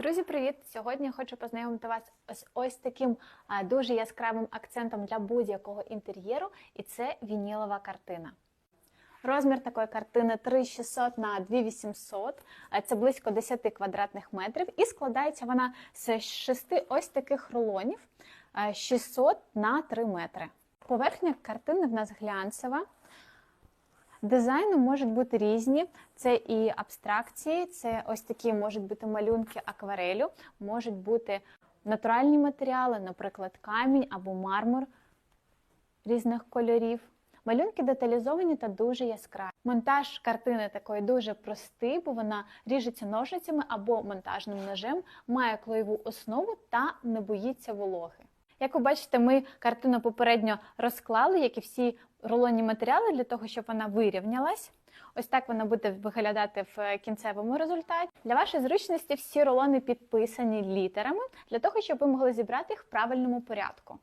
Друзі, привіт! Сьогодні хочу познайомити вас з ось таким дуже яскравим акцентом для будь-якого інтер'єру, і це вінілова картина. Розмір такої картини 3600 на 2800, це близько 10 квадратних метрів, і складається вона з шести ось таких рулонів 600 на 3 метри. Поверхня картини в нас глянцева. Дизайни можуть бути різні. Це і абстракції, це ось такі можуть бути малюнки акварелю, можуть бути натуральні матеріали, наприклад, камінь або мармур різних кольорів. Малюнки деталізовані та дуже яскраві. Монтаж картини такої дуже простий, бо вона ріжеться ножицями або монтажним ножем, має клеєву основу та не боїться вологи. Як ви бачите, ми картину попередньо розклали, як і всі рулонні матеріали, для того, щоб вона вирівнялась. Ось так вона буде виглядати в кінцевому результаті. Для вашої зручності всі рулони підписані літерами, для того, щоб ви могли зібрати їх в правильному порядку.